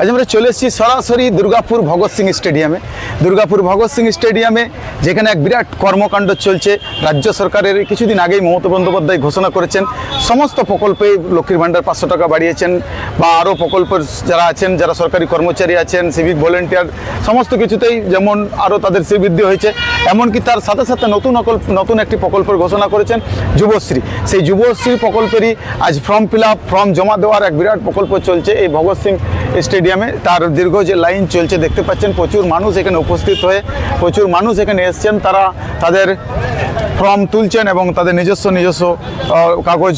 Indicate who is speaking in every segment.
Speaker 1: আজ আমরা চলে এসেছি সরাসরি দুর্গাপুর ভগৎ সিং স্টেডিয়ামে। দুর্গাপুর ভগৎ সিং স্টেডিয়ামে যেখানে এক বিরাট কর্মকাণ্ড চলছে। রাজ্য সরকারের কিছুদিন আগেই মমতা বন্দ্যোপাধ্যায় ঘোষণা করেছেন, সমস্ত প্রকল্পে লক্ষ্মীর ভাণ্ডার পাঁচশো টাকা বাড়িয়েছেন বা আরও প্রকল্পের যারা আছেন, যারা সরকারি কর্মচারী আছেন সিভিক ভলেন্টিয়ার সমস্ত কিছুতেই যেমন আরও তাদের শ্রীবৃদ্ধি হয়েছে, এমনকি তার সাথে সাথে নতুন নতুন একটি প্রকল্পের ঘোষণা করেছেন যুবশ্রী। সেই যুবশ্রী প্রকল্পেরই আজ ফর্ম ফিল আপ ফর্ম জমা দেওয়ার এক বিরাট প্রকল্প চলছে এই ভগৎ সিং স্টেডিয়ামে। তার দীর্ঘ যে লাইন চলছে, দেখতে পাচ্ছেন প্রচুর মানুষ এখানে উপস্থিত হয়ে, প্রচুর মানুষ এখানে এসছেন। তারা তাদের ফর্ম তুলছেন এবং তাদের নিজস্ব নিজস্ব কাগজ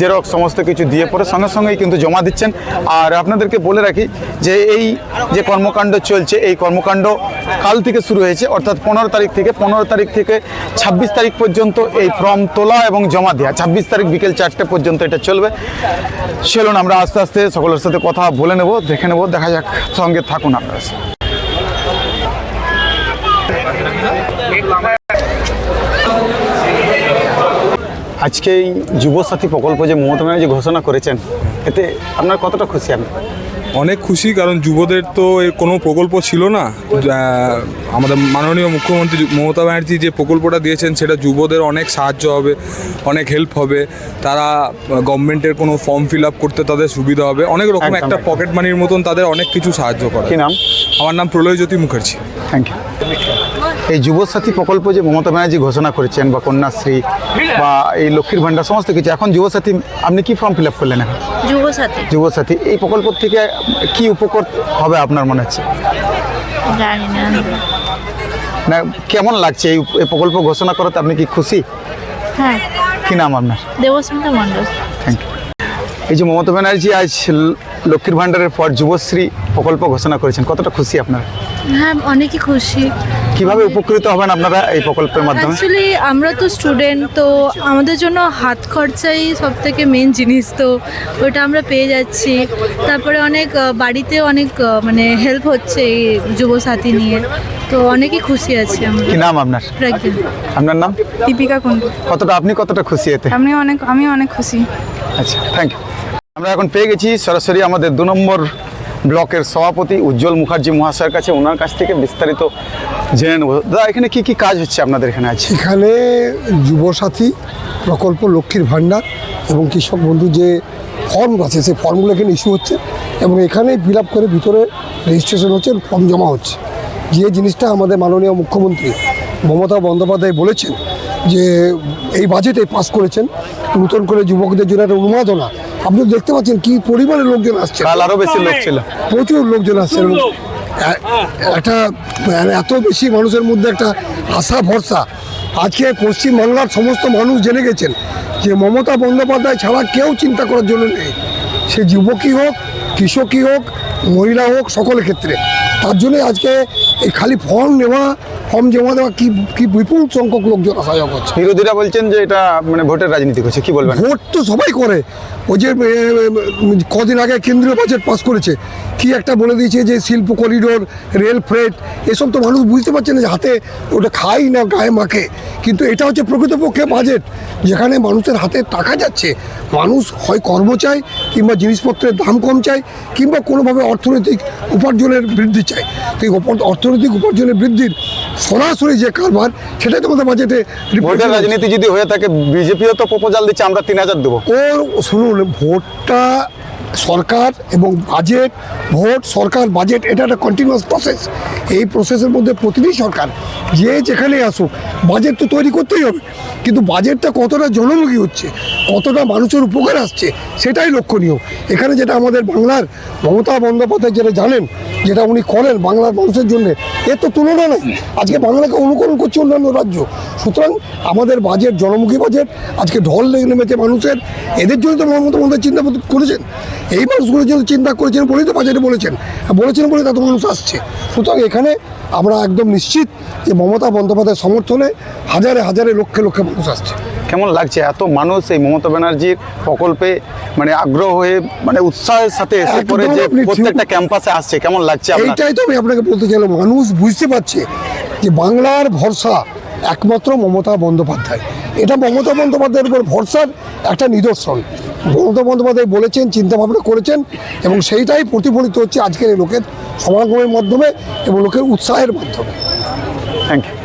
Speaker 1: জেরক্স সমস্ত কিছু দিয়ে পরে সঙ্গে সঙ্গেই কিন্তু জমা দিচ্ছেন। আর আপনাদেরকে বলে রাখি যে এই যে কর্মকাণ্ড চলছে, এই কর্মকাণ্ড কাল থেকে শুরু হয়েছে, অর্থাৎ পনেরো তারিখ থেকে, পনেরো তারিখ থেকে ছাব্বিশ তারিখ পর্যন্ত এই ফর্ম তোলা এবং জমা দেওয়া। ছাব্বিশ তারিখ বিকেল চারটে পর্যন্ত এটা চলবে। চলুন আমরা আস্তে আস্তে সকলের সাথে কথা বলে নেব, দেখে নেব, দেখা যাক সঙ্গে থাকুন আপনারা। আজকে এই যুবসাথী প্রকল্প যে মমতা ব্যানার্জি ঘোষণা করেছেন এতে আপনার কতটা খুশি আপনি
Speaker 2: অনেক খুশি কারণ যুবদের তো এর কোনো প্রকল্প ছিল না। আমাদের মাননীয় মুখ্যমন্ত্রী মমতা ব্যানার্জি যে প্রকল্পটা দিয়েছেন সেটা যুবদের অনেক সাহায্য হবে অনেক হেল্প হবে। তারা গভর্নমেন্টের কোনো ফর্ম ফিল আপ করতে তাদের সুবিধা হবে। অনেক রকম একটা পকেট মানির মতন তাদের অনেক কিছু সাহায্য করে।
Speaker 1: কি নাম?
Speaker 2: আমার নাম প্রলয়জ্যোতি মুখার্জি।
Speaker 1: থ্যাংক ইউ এই যুবসাথী প্রকল্প যে মমতা ব্যানার্জি ঘোষণা করেছেন বা কন্যাশ্রী বা এই লক্ষ্মীর ভাণ্ডার সমস্ত কিছু এখন যুবসাথী আপনি কি ফর্ম ফিল আপ করলেন এখন?
Speaker 3: যুবসাথী।
Speaker 1: যুবসাথী এই প্রকল্প থেকে কি উপকার হবে আপনার মনে হচ্ছে?
Speaker 3: জানি না।
Speaker 1: না কেমন লাগছে এই প্রকল্প ঘোষণা করাতে? আপনি কি খুশি?
Speaker 3: হ্যাঁ।
Speaker 1: কি নাম আপনার?
Speaker 3: দেবস্মিতা মণ্ডল।
Speaker 1: থ্যাংক ইউ এই যে মমতা ব্যানার্জি আজ লক্ষ্মীর ভাণ্ডারের পর যুবশ্রী প্রকল্প ঘোষণা করেছেন কতটা খুশি আপনার?
Speaker 3: হ্যাঁ অনেকই খুশি।
Speaker 1: কীভাবে উপকৃত হবেন আপনারা এই প্রকল্পের মাধ্যমে?
Speaker 3: অ্যাকচুয়ালি আমরা তো স্টুডেন্ট তো আমাদের জন্য হাত খরচাই সব থেকে মেন জিনিস তো ওটা আমরা পেয়ে যাচ্ছি। তারপরে অনেক বাড়িতে অনেক মানে হেল্প হচ্ছে এই যুবসাথী নিয়ে। তো অনেকই খুশি আছি আমরা।
Speaker 1: কি নাম আপনার?
Speaker 3: প্রাজ্ঞা।
Speaker 1: আপনার নাম?
Speaker 4: দীপিকা কুন্ডু
Speaker 1: কতটা আপনি কতটা খুশি এতে?
Speaker 4: আমি অনেক আমি অনেক খুশি।
Speaker 1: আচ্ছা থ্যাংক ইউ আমরা এখন পেয়ে গেছি সরাসরি আমাদের দু নম্বর ব্লকের সভাপতি উজ্জ্বল মুখার্জি মহাশয়ের কাছে। ওনার কাছ থেকে বিস্তারিত জেনে নেব। দাদা এখানে কি কি কাজ হচ্ছে আপনাদের এখানে আছে
Speaker 5: এখানে যুবসাথী প্রকল্প লক্ষ্মীর ভাণ্ডার এবং কৃষক বন্ধু যে ফর্ম আছে সেই ফর্মগুলো এখানে ইস্যু হচ্ছে এবং এখানে ফিল আপ করে ভিতরে রেজিস্ট্রেশন হচ্ছে ফর্ম জমা হচ্ছে। যে জিনিসটা আমাদের মাননীয় মুখ্যমন্ত্রী মমতা বন্দ্যোপাধ্যায় বলেছেন যে এই বাজেটে পাস করেছেন নতুন করে যুবকদের জন্য একটা উন্মাদনা। আপনি দেখতে পাচ্ছেন কি পরিমাণে লোকজন আসছে।
Speaker 1: আরও বেশি লোক ছিল।
Speaker 5: প্রচুর লোকজন আসছে। একটা মানে এত বেশি মানুষের মধ্যে একটা আশা, ভরসা। আজকে পশ্চিমবাংলার সমস্ত মানুষ জেনে গেছেন যে মমতা বন্দ্যোপাধ্যায় ছাড়া কেউ চিন্তা করার জন্য নেই। সে যুবকই হোক, কৃষকই হোক, মহিলা হোক, সকল ক্ষেত্রে। তার জন্য আজকে এই খালি ফর্ম নেওয়া ফর্ম জমা দেওয়া কি কি বিপুল সংখ্যক লোকজন আসা যাওয়া করছে
Speaker 1: বিরোধীরা বলছেন যে এটা মানে ভোটের রাজনীতি করছে কি বলবেন?
Speaker 5: ভোট তো সবাই করে। ওই যে কদিন আগে কেন্দ্রীয় বাজেট পাস করেছে। কি একটা বলে দিয়েছে যে শিল্প করিডোর রেল ফ্রেট এসব তো মানুষ বুঝতে পারছে না যে হাতে ওটা খাই না গায়ে মাখে। কিন্তু এটা হচ্ছে প্রকৃতপক্ষে বাজেট যেখানে মানুষের হাতে টাকা যাচ্ছে। মানুষ হয় কর্ম চায় কিংবা জিনিসপত্রের দাম কম চায় কিংবা কোনোভাবে অর্থনৈতিক উপার্জনের বৃদ্ধি চায় তো এই অর্থনৈতিক উপার্জনের বৃদ্ধির সরাসরি যে কারবার সেটাই তোমাদের বাজেটে
Speaker 1: ভোটের রাজনীতি যদি হয়ে থাকে বিজেপিও তো প্রপোজাল দিচ্ছে আমরা তিন হাজার দেবো।
Speaker 5: ও শুনুন ভোটটা সরকার এবং বাজেট ভোট সরকার বাজেট এটা একটা কন্টিনিউয়াস প্রসেস এই প্রসেসের মধ্যে প্রতিটি সরকার যে যেখানে আসুক বাজেট তো তৈরি করতেই হবে। কিন্তু বাজেটটা কতটা জনমুখী হচ্ছে কতটা মানুষের উপকার আসছে, সেটাই লক্ষণীয়। এখানে যেটা আমাদের বাংলার মমতা বন্দ্যোপাধ্যায় যেটা জানেন, যেটা উনি করেন বাংলার মানুষের জন্য, এর তো তুলনা নেই। আজকে বাংলাকে অনুকরণ করছে অন্যান্য রাজ্য। সুতরাং আমাদের বাজেট, জনমুখী বাজেট, আজকে ঢল নেমেছে মানুষের, এদের জন্য তো মমতা বন্দ্যোপাধ্যায় চিন্তা করেছেন। এই মানুষগুলোর জন্য চিন্তা করেছেন বলেই তো বাজেটে বলেছেন। বলেছেন বলে তত মানুষ আসছে। সুতরাং এখানে আমরা একদম নিশ্চিত যে মমতা বন্দ্যোপাধ্যায়ের সমর্থনে হাজারে হাজারে লক্ষে লক্ষে মানুষ আসছে।
Speaker 1: কেমন লাগছে? এত মানুষ এই মমতা ব্যানার্জির প্রকল্পে মানে আগ্রহ হয়ে মানে উৎসাহের সাথে এসে পরে যে প্রত্যেকটা ক্যাম্পাসে আসছে কেমন লাগছে
Speaker 5: এইটাই তো আমি আপনাকে বলতে চাইলাম মানুষ বুঝতে পারছে যে বাংলার ভরসা একমাত্র মমতা বন্দ্যোপাধ্যায়। এটা মমতা বন্দ্যোপাধ্যায়ের উপর ভরসার একটা নিদর্শন। মমতা বন্দ্যোপাধ্যায় বলেছেন, চিন্তাভাবনা করেছেন এবং সেইটাই প্রতিফলিত হচ্ছে আজকের এই লোকের সমাগমের মাধ্যমে এবং লোকের উৎসাহের মাধ্যমে।
Speaker 1: Thank you